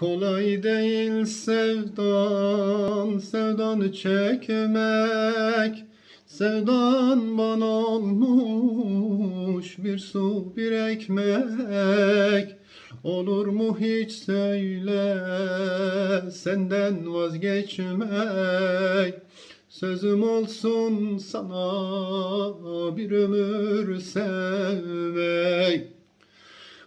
Kolay değil sevdan, sevdanı çekmek. Sevdan bana olmuş bir su bir ekmek. Olur mu hiç söyle senden vazgeçmek. Sözüm olsun sana bir ömür sevmek.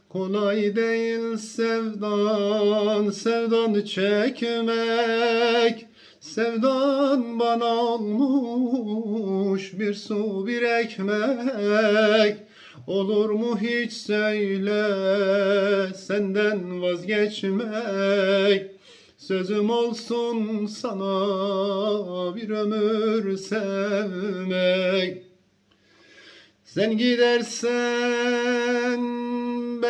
Kolay değil sevdan, sevdanı çekmek. Sevdan bana olmuş bir su bir ekmek. Olur mu hiç söyle senden vazgeçmek. Sözüm olsun sana bir ömür sevmek. Sen gidersen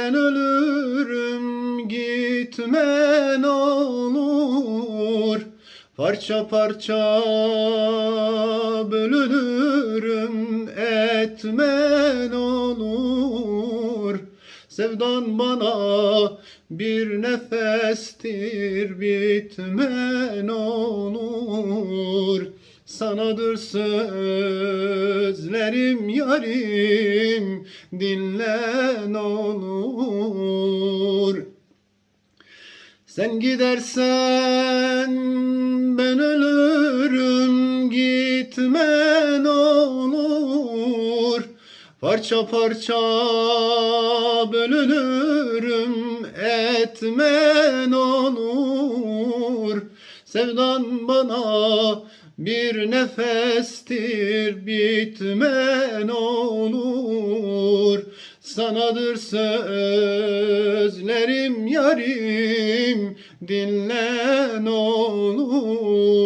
ben ölürüm gitmen olur. Parça parça bölünürüm etmen olur. Sevdan bana bir nefestir bitmen olur. Sanadır sözlerim yarim dinlen olur Sen gidersen ben ölürüm gitmen olur. Parça parça bölünürüm etmen olur. Sevdan bana bir nefestir bitmen olur Sanadır sözlerim yarim dinlen olur